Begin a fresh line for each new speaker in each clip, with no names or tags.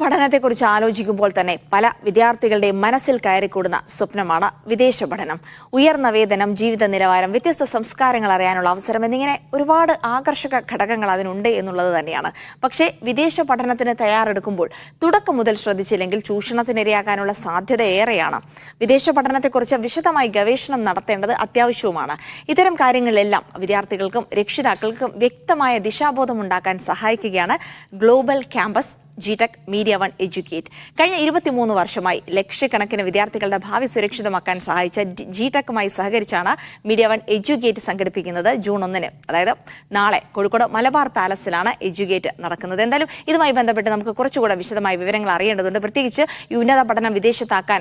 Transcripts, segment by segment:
പഠനത്തെക്കുറിച്ച് ആലോചിക്കുമ്പോൾ തന്നെ പല വിദ്യാർത്ഥികളുടെയും മനസ്സിൽ കയറിക്കൂടുന്ന സ്വപ്നമാണ് വിദേശ പഠനം. ഉയർന്ന വേതനം ജീവിത നിലവാരം വ്യത്യസ്ത സംസ്കാരങ്ങൾ അറിയാനുള്ള അവസരം എന്നിങ്ങനെ ഒരുപാട് ആകർഷക ഘടകങ്ങൾ അതിനുണ്ട് എന്നുള്ളത് തന്നെയാണ്. പക്ഷേ വിദേശ പഠനത്തിന് തയ്യാറെടുക്കുമ്പോൾ തുടക്കം മുതൽ ശ്രദ്ധിച്ചില്ലെങ്കിൽ ചൂഷണത്തിനിരയാകാനുള്ള സാധ്യത ഏറെയാണ്. വിദേശ പഠനത്തെക്കുറിച്ച് വിശദമായി ഗവേഷണം നടത്തേണ്ടത് അത്യാവശ്യവുമാണ്. ഇത്തരം കാര്യങ്ങളിലെല്ലാം വിദ്യാർത്ഥികൾക്കും രക്ഷിതാക്കൾക്കും വ്യക്തമായ ദിശാബോധം ഉണ്ടാക്കാൻ സഹായിക്കുകയാണ് global campus GTEC Media One educate കഴിഞ്ഞ ഇരുപത്തിമൂന്ന് വർഷമായി ലക്ഷക്കണക്കിന് വിദ്യാർത്ഥികളുടെ ഭാവി സുരക്ഷിതമാക്കാൻ സഹായിച്ച ജിടെക്കുമായി സഹകരിച്ചാണ് മീഡിയ വൺ എഡ്യൂക്കേറ്റ് സംഘടിപ്പിക്കുന്നത് ജൂൺ ഒന്നിന്. അതായത് നാളെ കോഴിക്കോട് മലബാർ പാലസിലാണ് എഡ്യൂക്കേറ്റ് നടക്കുന്നത്. എന്തായാലും ഇതുമായി ബന്ധപ്പെട്ട് നമുക്ക് കുറച്ചുകൂടെ വിശദമായ വിവരങ്ങൾ അറിയേണ്ടതുണ്ട്. പ്രത്യേകിച്ച് ഈ ഉന്നത പഠനം വിദേശത്താക്കാൻ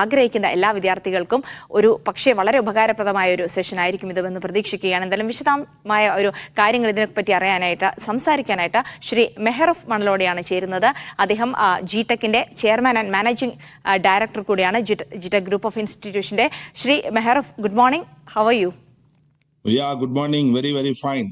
ആഗ്രഹിക്കുന്ന എല്ലാ വിദ്യാർത്ഥികൾക്കും ഒരു പക്ഷേ വളരെ ഉപകാരപ്രദമായ ഒരു സെഷൻ ആയിരിക്കും ഇതെന്ന് പ്രതീക്ഷിക്കുകയാണ്. എന്തായാലും വിശദമായ ഒരു കാര്യങ്ങൾ ഇതിനെപ്പറ്റി അറിയാനായിട്ട് സംസാരിക്കാനായിട്ട് ശ്രീ മെഹറഫ് മണലോടെയാണ് ചേരുന്നത്. അദ്ദേഹം ജിടെക്കിന്റെ ചെയർമാൻ ആൻഡ് മാനേജിംഗ് ഡയറക്ടർ കൂടിയാണ്. G-Tec group of ഇൻസ്റ്റിറ്റ്യൂഷന്റെ Shri Mehroof. Good morning. How you
ya good morning very very fine.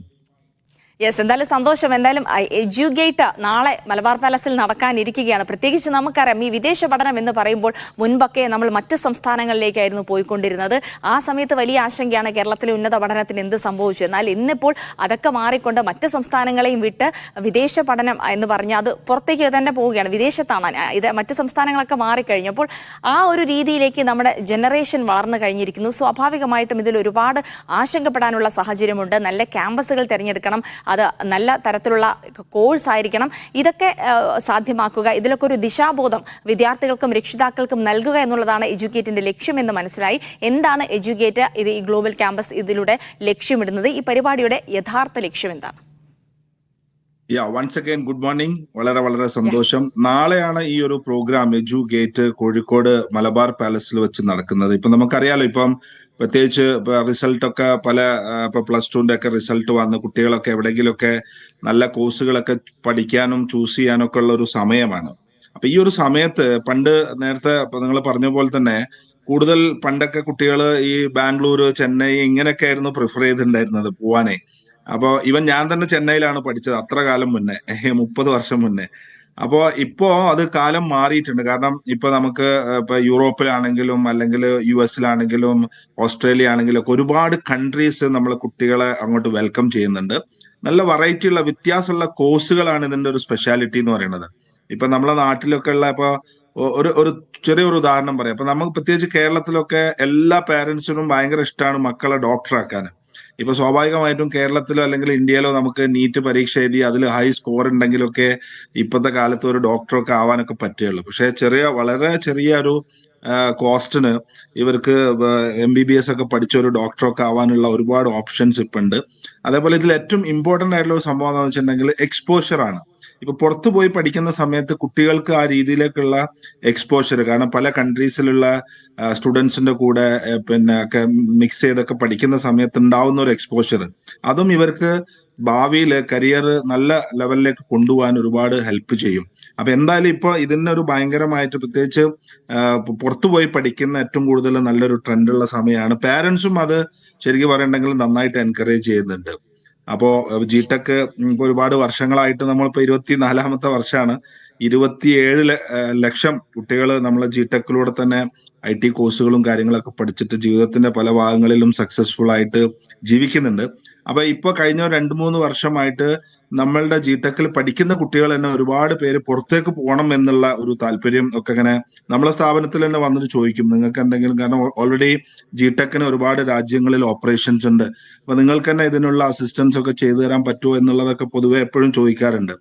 Yes എന്തായാലും സന്തോഷം. എന്തായാലും എഡ്യൂഗേറ്റ് നാളെ മലബാർ പാലസിൽ നടക്കാനിരിക്കുകയാണ്. പ്രത്യേകിച്ച് നമുക്കറിയാം ഈ വിദേശ പഠനം എന്ന് പറയുമ്പോൾ മുൻപൊക്കെ നമ്മൾ മറ്റ് സംസ്ഥാനങ്ങളിലേക്കായിരുന്നു പോയിക്കൊണ്ടിരുന്നത്. ആ സമയത്ത് വലിയ ആശങ്കയാണ് കേരളത്തിലെ ഉന്നത പഠനത്തിന് എന്ത് സംഭവിച്ചു. എന്നാൽ ഇന്നിപ്പോൾ അതൊക്കെ മാറിക്കൊണ്ട് മറ്റ് സംസ്ഥാനങ്ങളെയും വിട്ട് വിദേശ പഠനം എന്ന് പറഞ്ഞാൽ അത് പുറത്തേക്ക് തന്നെ പോവുകയാണ്. വിദേശത്താണ് ഇത് മറ്റ് സംസ്ഥാനങ്ങളൊക്കെ മാറിക്കഴിഞ്ഞപ്പോൾ ആ ഒരു രീതിയിലേക്ക് നമ്മുടെ ജനറേഷൻ വളർന്നു കഴിഞ്ഞിരിക്കുന്നു. സ്വാഭാവികമായിട്ടും ഇതിൽ ഒരുപാട് ആശങ്കപ്പെടാനുള്ള സാഹചര്യമുണ്ട്. നല്ല ക്യാമ്പസുകൾ തിരഞ്ഞെടുക്കണം. അത് നല്ല തരത്തിലുള്ള കോഴ്സ് ആയിരിക്കണം. ഇതൊക്കെ സാധ്യമാക്കുക. ഇതിലൊക്കെ ഒരു ദിശാബോധം വിദ്യാർത്ഥികൾക്കും രക്ഷിതാക്കൾക്കും നൽകുക എന്നുള്ളതാണ് എഡ്യൂക്കേറ്റിന്റെ ലക്ഷ്യമെന്ന് മനസ്സിലായി. എന്താണ് എഡ്യൂക്കേറ്റ്? ഇത് ഈ ഗ്ലോബൽ ക്യാമ്പസ് ഇതിലൂടെ ലക്ഷ്യമിടുന്നത്. ഈ പരിപാടിയുടെ യഥാർത്ഥ ലക്ഷ്യം എന്താണ്
ya once again good morning വളരെ വളരെ സന്തോഷം. നാളെയാണ് ഈ ഒരു programme Edugate Kozhikode Malabar പാലസിൽ വെച്ച് നടക്കുന്നത്. ഇപ്പൊ നമുക്കറിയാലോ ഇപ്പം പ്രത്യേകിച്ച് റിസൾട്ട് ഒക്കെ പല ഇപ്പൊ പ്ലസ് ടുവിന്റെ ഒക്കെ റിസൾട്ട് വന്ന് കുട്ടികളൊക്കെ എവിടെയെങ്കിലുമൊക്കെ നല്ല കോഴ്സുകളൊക്കെ പഠിക്കാനും ചൂസ് ചെയ്യാനും ഒക്കെ ഉള്ള ഒരു സമയമാണ്. അപ്പൊ ഈ ഒരു സമയത്ത് പണ്ട് നേരത്തെ നിങ്ങൾ പറഞ്ഞ പോലെ തന്നെ കൂടുതൽ പണ്ടൊക്കെ കുട്ടികൾ ഈ ബാംഗ്ലൂർ ചെന്നൈ ഇങ്ങനെയൊക്കെ ആയിരുന്നു പ്രിഫർ ചെയ്തിട്ടുണ്ടായിരുന്നത് പോവാനേ. അപ്പോ ഇവൻ ഞാൻ തന്നെ ചെന്നൈയിലാണ് പഠിച്ചത് അത്ര കാലം മുന്നേ. മുപ്പത് വർഷം മുന്നേ. അപ്പോ ഇപ്പോ അത് കാലം മാറിയിട്ടുണ്ട്. കാരണം ഇപ്പൊ നമുക്ക് ഇപ്പൊ യൂറോപ്പിലാണെങ്കിലും അല്ലെങ്കിൽ യു എസിലാണെങ്കിലും ഓസ്ട്രേലിയ ആണെങ്കിലും ഒക്കെ ഒരുപാട് കൺട്രീസ് നമ്മളെ കുട്ടികളെ അങ്ങോട്ട് വെൽക്കം ചെയ്യുന്നുണ്ട്. നല്ല വെറൈറ്റി ഉള്ള വ്യത്യാസമുള്ള കോഴ്സുകളാണ് ഇതിന്റെ ഒരു സ്പെഷ്യാലിറ്റി എന്ന് പറയുന്നത്. ഇപ്പൊ നമ്മളെ നാട്ടിലൊക്കെ ഉള്ള ഇപ്പൊ ഒരു ഒരു ചെറിയൊരു ഉദാഹരണം പറയാം. അപ്പൊ നമുക്ക് പ്രത്യേകിച്ച് കേരളത്തിലൊക്കെ എല്ലാ പാരന്റ്സിനും ഭയങ്കര ഇഷ്ടമാണ് മക്കളെ ഡോക്ടറാക്കാൻ ഇപ്പൊ സ്വാഭാവികമായിട്ടും കേരളത്തിലോ അല്ലെങ്കിൽ ഇന്ത്യയിലോ നമുക്ക് നീറ്റ് പരീക്ഷ എഴുതി അതിൽ ഹൈ സ്കോർ ഉണ്ടെങ്കിലൊക്കെ ഇപ്പോഴത്തെ കാലത്ത് ഒരു ഡോക്ടറൊക്കെ ആവാനൊക്കെ പറ്റുകയുള്ളു. പക്ഷേ ചെറിയ വളരെ ചെറിയ ഒരു കോസ്റ്റിന് ഇവർക്ക് എം ബി ബി എസ് ഒക്കെ പഠിച്ച ഒരു ഡോക്ടറൊക്കെ ആവാനുള്ള ഒരുപാട് ഓപ്ഷൻസ് ഇപ്പം ഉണ്ട് അതേപോലെ ഇതിൽ ഏറ്റവും ഇമ്പോർട്ടന്റ് ആയിട്ടുള്ള ഒരു സംഭവം എന്താണെന്ന് വെച്ചിട്ടുണ്ടെങ്കിൽ എക്സ്പോഷർ ആണ്. ഇപ്പൊ പുറത്തു പോയി പഠിക്കുന്ന സമയത്ത് കുട്ടികൾക്ക് ആ രീതിയിലേക്കുള്ള എക്സ്പോഷർ കാരണം പല കൺട്രീസിലുള്ള സ്റ്റുഡൻസിന്റെ കൂടെ പിന്നെ ഒക്കെ മിക്സ് ചെയ്തൊക്കെ പഠിക്കുന്ന സമയത്ത് ഉണ്ടാവുന്ന ഒരു എക്സ്പോഷർ അതും ഇവർക്ക് ഭാവിയിൽ കരിയർ നല്ല ലെവലിലേക്ക് കൊണ്ടുപോകാൻ ഒരുപാട് ഹെൽപ്പ് ചെയ്യും. അപ്പൊ എന്തായാലും ഇപ്പൊ ഇതിന് ഒരു ഭയങ്കരമായിട്ട് പ്രത്യേകിച്ച് പുറത്തു പോയി പഠിക്കുന്ന ഏറ്റവും കൂടുതൽ നല്ലൊരു ട്രെൻഡുള്ള സമയമാണ്. പാരന്റ്സും അത് ശരിക്കും പറയണ്ടെങ്കിൽ നന്നായിട്ട് എൻകറേജ് ചെയ്യുന്നുണ്ട്. അപ്പോ ജി ടെക് ഒരുപാട് വർഷങ്ങളായിട്ട് നമ്മളിപ്പോ ഇരുപത്തിനാലാമത്തെ വർഷമാണ് ഇരുപത്തിയേഴ് ലക്ഷം കുട്ടികൾ നമ്മൾ ജി ടെക്കിലൂടെ തന്നെ ഐ ടി കോഴ്സുകളും കാര്യങ്ങളൊക്കെ പഠിച്ചിട്ട് ജീവിതത്തിന്റെ പല ഭാഗങ്ങളിലും സക്സസ്ഫുൾ ആയിട്ട് ജീവിക്കുന്നുണ്ട്. അപ്പൊ ഇപ്പൊ കഴിഞ്ഞ രണ്ട് മൂന്ന് വർഷമായിട്ട് നമ്മളുടെ ജിടെക്കിൽ പഠിക്കുന്ന കുട്ടികൾ തന്നെ ഒരുപാട് പേര് പുറത്തേക്ക് പോകണം എന്നുള്ള ഒരു താല്പര്യം ഒക്കെ ഇങ്ങനെ നമ്മളെ സ്ഥാപനത്തിൽ തന്നെ വന്നിട്ട് ചോദിക്കും. നിങ്ങൾക്ക് എന്തെങ്കിലും കാരണം ഓൾറെഡി ജി ടെക്കിന് ഒരുപാട് രാജ്യങ്ങളിൽ ഓപ്പറേഷൻസ് ഉണ്ട്. അപ്പൊ നിങ്ങൾക്ക് തന്നെ ഇതിനുള്ള അസിസ്റ്റൻസ് ഒക്കെ ചെയ്തു തരാൻ പറ്റുമോ എന്നുള്ളതൊക്കെ പൊതുവെ എപ്പോഴും ചോദിക്കാറുണ്ട്.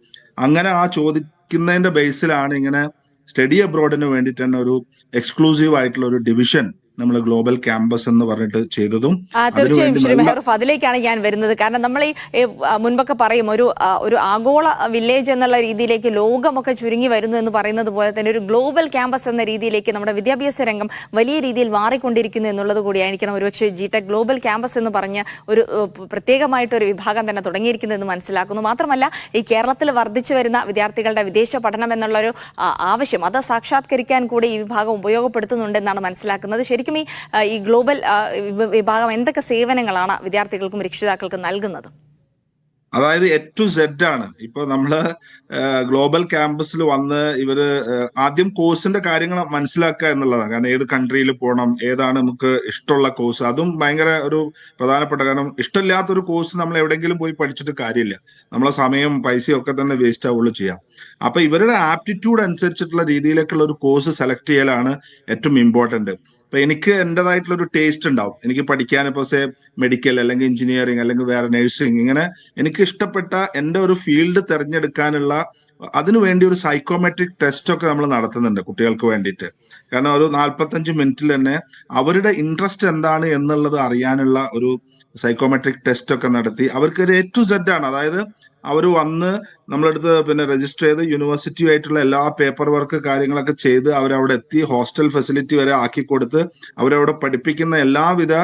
അങ്ങനെ ആ ചോദിക്കുന്നതിന്റെ ബേസിലാണ് ഇങ്ങനെ സ്റ്റഡി അബ്രോഡിന് വേണ്ടിയിട്ട് തന്നെ ഒരു എക്സ്ക്ലൂസീവ് ആയിട്ടുള്ള ഒരു ഡിവിഷൻ നമ്മൾ ഗ്ലോബൽ ക്യാമ്പസ് എന്ന് പറഞ്ഞിട്ട് ചെയ്തതും
തീർച്ചയായും ശ്രീ മെഹറുഫ് അതിലേക്കാണ് ഞാൻ വരുന്നത്. കാരണം നമ്മൾ ഈ മുൻപൊക്കെ പറയും ഒരു ഒരു ആഗോള വില്ലേജ് എന്നുള്ള രീതിയിലേക്ക് ലോകമൊക്കെ ചുരുങ്ങി വരുന്നു എന്ന് പറയുന്നത് പോലെ തന്നെ ഒരു ഗ്ലോബൽ ക്യാമ്പസ് എന്ന രീതിയിലേക്ക് നമ്മുടെ വിദ്യാഭ്യാസ രംഗം വലിയ രീതിയിൽ മാറിക്കൊണ്ടിരിക്കുന്നു എന്നുള്ളത് കൂടിയായിരിക്കണം. ഒരുപക്ഷെ ജി ടെക് ഗ്ലോബൽ ക്യാമ്പസ് എന്ന് പറഞ്ഞ ഒരു പ്രത്യേകമായിട്ട് ഒരു വിഭാഗം തന്നെ തുടങ്ങിയിരിക്കുന്നു എന്ന് മനസ്സിലാക്കുന്നു. മാത്രമല്ല ഈ കേരളത്തിൽ വർദ്ധിച്ചു വരുന്ന വിദ്യാർത്ഥികളുടെ വിദേശ പഠനം എന്നുള്ളൊരു ആവശ്യം അത് സാക്ഷാത്കരിക്കാൻ കൂടി ഈ വിഭാഗം ഉപയോഗപ്പെടുത്തുന്നുണ്ടെന്നാണ് മനസ്സിലാക്കുന്നത്. ശരിക്കും ഈ ഈ ഗ്ലോബൽ വിഭാഗം എന്തൊക്കെ സേവനങ്ങളാണ് വിദ്യാർത്ഥികൾക്കും രക്ഷിതാക്കൾക്കും നൽകുന്നത്?
അതായത് എ ടു സെഡ് ആണ്. ഇപ്പൊ നമ്മൾ ഗ്ലോബൽ ക്യാമ്പസിൽ വന്ന് ഇവർ ആദ്യം കോഴ്സിന്റെ കാര്യങ്ങൾ മനസ്സിലാക്കുക എന്നുള്ളതാണ്. കാരണം ഏത് കൺട്രിയിൽ പോകണം ഏതാണ് നമുക്ക് ഇഷ്ടമുള്ള കോഴ്സ്. അതും ഭയങ്കര ഒരു പ്രധാനപ്പെട്ട കാരണം ഇഷ്ടമില്ലാത്തൊരു കോഴ്സ് നമ്മൾ എവിടെയെങ്കിലും പോയി പഠിച്ചിട്ട് കാര്യമില്ല. നമ്മളെ സമയം പൈസയും ഒക്കെ തന്നെ വേസ്റ്റ് ആവുള്ളൂ ചെയ്യാം. അപ്പൊ ഇവരുടെ ആപ്റ്റിറ്റ്യൂഡ് അനുസരിച്ചിട്ടുള്ള രീതിയിലേക്കുള്ള ഒരു കോഴ്സ് സെലക്ട് ചെയ്യലാണ് ഏറ്റവും ഇമ്പോർട്ടന്റ് ഇപ്പൊ എനിക്ക് എന്റെതായിട്ടുള്ള ഒരു ടേസ്റ്റ് ഉണ്ടാവും. എനിക്ക് പഠിക്കാൻ ഇപ്പോൾ സേ മെഡിക്കൽ അല്ലെങ്കിൽ എഞ്ചിനീയറിംഗ് അല്ലെങ്കിൽ വേറെ നഴ്സിംഗ് ഇങ്ങനെ എനിക്ക് ഇഷ്ടപ്പെട്ട എന്റെ ഒരു ഫീൽഡ് തിരഞ്ഞെടുക്കാനുള്ള അതിനു വേണ്ടി ഒരു സൈക്കോമെട്രിക് ടെസ്റ്റ് ഒക്കെ നമ്മൾ നടത്തുന്നുണ്ട് കുട്ടികൾക്ക് വേണ്ടിയിട്ട്. കാരണം ഒരു നാൽപ്പത്തഞ്ച് മിനിറ്റിൽ തന്നെ അവരുടെ ഇൻട്രസ്റ്റ് എന്താണ് എന്നുള്ളത് അറിയാനുള്ള ഒരു സൈക്കോമെട്രിക് ടെസ്റ്റ് ഒക്കെ നടത്തി. അവർക്ക് ഒരു എ ടു സെഡ് ആണ്. അതായത് അവർ വന്ന് നമ്മളെടുത്ത് പിന്നെ രജിസ്റ്റർ ചെയ്ത് യൂണിവേഴ്സിറ്റി ആയിട്ടുള്ള എല്ലാ പേപ്പർ വർക്ക് കാര്യങ്ങളൊക്കെ ചെയ്ത് അവരവിടെ എത്തി ഹോസ്റ്റൽ ഫെസിലിറ്റി വരെ ആക്കി കൊടുത്ത് അവരവിടെ പഠിപ്പിക്കുന്ന എല്ലാവിധ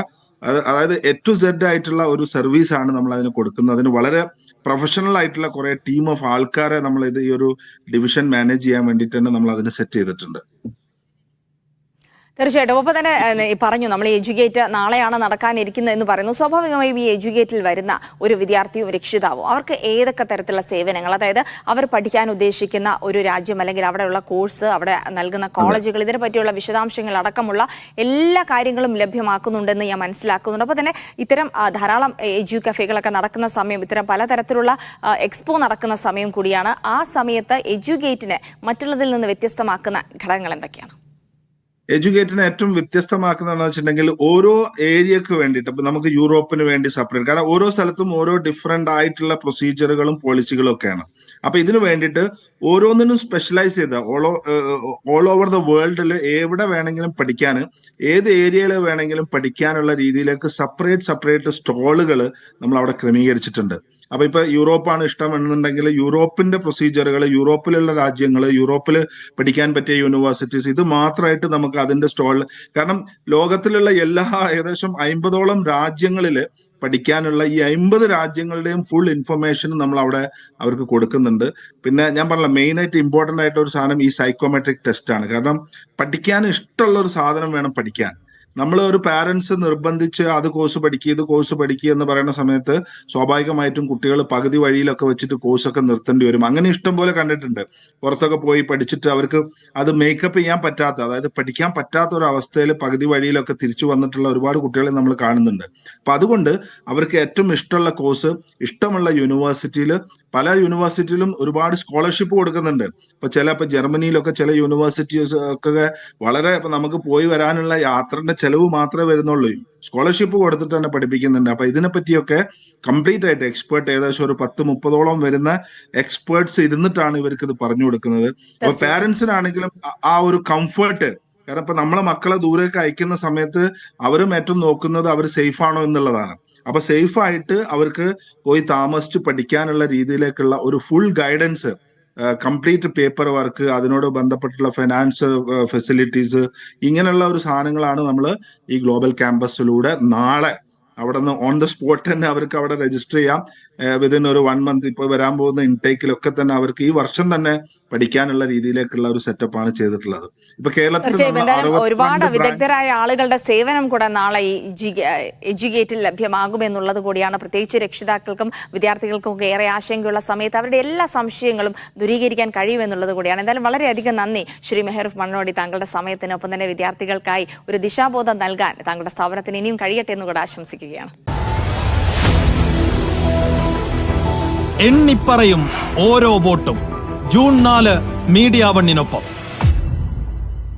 അതായത് എ ടു സെഡ് ആയിട്ടുള്ള ഒരു സർവീസ് ആണ് നമ്മൾ അതിന് കൊടുക്കുന്നത്. അതിന് വളരെ പ്രൊഫഷണൽ ആയിട്ടുള്ള കുറെ ടീം ഓഫ് ആൾക്കാരെ നമ്മൾ ഇത് ഈ ഒരു ഡിവിഷൻ മാനേജ് ചെയ്യാൻ വേണ്ടിയിട്ട് തന്നെ നമ്മൾ അതിനെ സെറ്റ് ചെയ്തിട്ടുണ്ട്.
തീർച്ചയായിട്ടും. ഒപ്പം തന്നെ പറഞ്ഞു നമ്മൾ ഈ എഡ്യൂക്കേറ്റ് നാളെയാണ് നടക്കാനിരിക്കുന്നത് എന്ന് പറയുന്നു. സ്വാഭാവികമായും ഈ എഡ്യൂക്കേറ്റിൽ വരുന്ന ഒരു വിദ്യാർത്ഥിയും രക്ഷിതാവും അവർക്ക് ഏതൊക്കെ തരത്തിലുള്ള സേവനങ്ങൾ അതായത് അവർ പഠിക്കാൻ ഉദ്ദേശിക്കുന്ന ഒരു രാജ്യം അല്ലെങ്കിൽ അവിടെയുള്ള കോഴ്സ് അവിടെ നൽകുന്ന കോളേജുകൾ ഇതിനെ പറ്റിയുള്ള വിശദാംശങ്ങൾ അടക്കമുള്ള എല്ലാ കാര്യങ്ങളും ലഭ്യമാക്കുന്നുണ്ടെന്ന് ഞാൻ മനസ്സിലാക്കുന്നുണ്ട്. അപ്പോൾ തന്നെ ഇത്തരം ധാരാളം എഡ്യൂ കഫേകളൊക്കെ നടക്കുന്ന സമയം ഇത്തരം പലതരത്തിലുള്ള എക്സ്പോ നടക്കുന്ന സമയം കൂടിയാണ് ആ സമയത്ത് എഡ്യൂക്കേറ്റിനെ മറ്റുള്ളതിൽ നിന്ന് വ്യത്യസ്തമാക്കുന്ന ഘടകങ്ങൾ എന്തൊക്കെയാണ്?
എഡ്യൂക്കേറ്റിനെ ഏറ്റവും വ്യത്യസ്തമാക്കുന്നതെന്ന് വെച്ചിട്ടുണ്ടെങ്കിൽ ഓരോ ഏരിയക്ക് വേണ്ടിയിട്ട് ഇപ്പൊ നമുക്ക് യൂറോപ്പിന് വേണ്ടി സെപ്പറേറ്റ് കാരണം ഓരോ സ്ഥലത്തും ഓരോ ഡിഫറെന്റ് ആയിട്ടുള്ള പ്രൊസീജിയറുകളും പോളിസികളും ഒക്കെയാണ്. അപ്പൊ ഇതിന് വേണ്ടിയിട്ട് ഓരോന്നിനും സ്പെഷ്യലൈസ് ചെയ്ത ഓൾ ഓവർ ദ വേൾഡിൽ എവിടെ വേണമെങ്കിലും പഠിക്കാൻ ഏത് ഏരിയയിൽ വേണമെങ്കിലും പഠിക്കാനുള്ള രീതിയിലേക്ക് സെപ്പറേറ്റ് സെപ്പറേറ്റ് സ്റ്റോളുകൾ നമ്മൾ അവിടെ ക്രമീകരിച്ചിട്ടുണ്ട്. അപ്പൊ ഇപ്പൊ യൂറോപ്പാണ് ഇഷ്ടം എന്നുണ്ടെങ്കിൽ യൂറോപ്പിന്റെ പ്രൊസീജിയറുകൾ യൂറോപ്പിലുള്ള രാജ്യങ്ങൾ യൂറോപ്പിൽ പഠിക്കാൻ പറ്റിയ യൂണിവേഴ്സിറ്റീസ് ഇത് മാത്രമായിട്ട് നമുക്ക് അതിന്റെ സ്റ്റോളിൽ കാരണം ലോകത്തിലുള്ള എല്ലാ ഏകദേശം അമ്പതോളം രാജ്യങ്ങളിൽ പഠിക്കാനുള്ള ഈ അമ്പത് രാജ്യങ്ങളുടെയും ഫുൾ ഇൻഫർമേഷൻ നമ്മൾ അവിടെ അവർക്ക് കൊടുക്കുന്നുണ്ട്. പിന്നെ ഞാൻ പറഞ്ഞ മെയിൻ ആയിട്ട് ഇമ്പോർട്ടന്റ് ആയിട്ടുള്ള ഒരു സാധനം ഈ സൈക്കോമെട്രിക് ടെസ്റ്റ് ആണ്. കാരണം പഠിക്കാൻ ഇഷ്ടമുള്ള ഒരു സാധനം വേണം പഠിക്കാൻ. നമ്മൾ ഒരു പാരൻസ് നിർബന്ധിച്ച് അത് കോഴ്സ് പഠിക്കുക ഇത് കോഴ്സ് പഠിക്കുക എന്ന് പറയുന്ന സമയത്ത് സ്വാഭാവികമായിട്ടും കുട്ടികൾ പകുതി വഴിയിലൊക്കെ വെച്ചിട്ട് കോഴ്സൊക്കെ നിർത്തേണ്ടി വരും. അങ്ങനെ ഇഷ്ടം പോലെ കണ്ടിട്ടുണ്ട്. പുറത്തൊക്കെ പോയി പഠിച്ചിട്ട് അവർക്ക് അത് മേക്കപ്പ് ചെയ്യാൻ പറ്റാത്ത അതായത് പഠിക്കാൻ പറ്റാത്ത ഒരു അവസ്ഥയിൽ പകുതി വഴിയിലൊക്കെ തിരിച്ചു വന്നിട്ടുള്ള ഒരുപാട് കുട്ടികളെ നമ്മൾ കാണുന്നുണ്ട്. അപ്പൊ അതുകൊണ്ട് അവർക്ക് ഏറ്റവും ഇഷ്ടമുള്ള കോഴ്സ് ഇഷ്ടമുള്ള യൂണിവേഴ്സിറ്റിയിൽ പല യൂണിവേഴ്സിറ്റിയിലും ഒരുപാട് സ്കോളർഷിപ്പ് കൊടുക്കുന്നുണ്ട്. ഇപ്പൊ ചില ഇപ്പൊ ജർമ്മനിയിലൊക്കെ ചില യൂണിവേഴ്സിറ്റീസ് ഒക്കെ വളരെ ഇപ്പൊ നമുക്ക് പോയി വരാനുള്ള യാത്രന്റെ ചെലവ് മാത്രമേ വരുന്നുള്ളൂ. സ്കോളർഷിപ്പ് കൊടുത്തിട്ട് തന്നെ പഠിപ്പിക്കുന്നുണ്ട്. അപ്പൊ ഇതിനെപ്പറ്റിയൊക്കെ കംപ്ലീറ്റ് ആയിട്ട് എക്സ്പേർട്ട് ഏകദേശം ഒരു പത്ത് മുപ്പതോളം വരുന്ന എക്സ്പേർട്സ് ഇരുന്നിട്ടാണ് ഇവർക്ക് ഇത് പറഞ്ഞു കൊടുക്കുന്നത്. അപ്പൊ പാരന്റ്സിനാണെങ്കിലും ആ- ഒരു കംഫർട്ട് കാരണം ഇപ്പൊ നമ്മളെ മക്കളെ ദൂരേക്ക് അയക്കുന്ന സമയത്ത് അവരും ഏറ്റവും നോക്കുന്നത് അവർ സേഫ് ആണോ എന്നുള്ളതാണ്. അപ്പൊ സേഫ് ആയിട്ട് അവർക്ക് പോയി താമസിച്ച് പഠിക്കാനുള്ള രീതിയിലേക്കുള്ള ഒരു full guidance complete paper work അതിനോട് ബന്ധപ്പെട്ടുള്ള ഫിനാൻസ് ഫെസിലിറ്റീസ് ഇങ്ങനെയുള്ള ഒരു സാധനങ്ങളാണ് നമ്മൾ ഈ ഗ്ലോബൽ ക്യാമ്പസിലൂടെ നാളെ അവിടെ നിന്ന് ഓൺ ദ സ്പോട്ട് തന്നെ അവർക്ക് അവിടെ രജിസ്റ്റർ ചെയ്യാം. വിതിൻ ഒരു വൺ മന്ത് ഇപ്പോൾ വരാൻ പോകുന്ന ഇൻടേക്കിലൊക്കെ തന്നെ അവർക്ക് ഈ വർഷം തന്നെ പഠിക്കാനുള്ള രീതിയിലേക്കുള്ള ഒരു സെറ്റപ്പാണ് ചെയ്തിട്ടുള്ളത്. ഇപ്പൊ കേരളത്തിൽ
ഒരുപാട് വിദഗ്ധരായ ആളുകളുടെ സേവനം കൂടെ നാളെ ഈ ലഭ്യമാകും എഡ്യൂഗേറ്റിൽ ലഭ്യമാകുമെന്നുള്ളത് കൂടിയാണ്. പ്രത്യേകിച്ച് രക്ഷിതാക്കൾക്കും വിദ്യാർത്ഥികൾക്കും ഒക്കെ ഏറെ ആശങ്കയുള്ള സമയത്ത് അവരുടെ എല്ലാ സംശയങ്ങളും ദൂരീകരിക്കാൻ കഴിയുമെന്നുള്ളത് കൂടിയാണ്. എന്തായാലും വളരെയധികം നന്ദി ശ്രീ മെഹറൂഫ് മണ്ണോടി താങ്കളുടെ സമയത്തിനൊപ്പം തന്നെ വിദ്യാർത്ഥികൾക്കായി ഒരു ദിശാബോധം നൽകാൻ താങ്കളുടെ സ്ഥാപനത്തിന് ഇനിയും കഴിയട്ടെ എന്ന് കൂടെ ആശംസിക്കുകയാണ്.
എണ്ണിപ്പറയും ഓരോ വോട്ടും. ജൂൺ നാല് മീഡിയ വണ്ണിനൊപ്പം.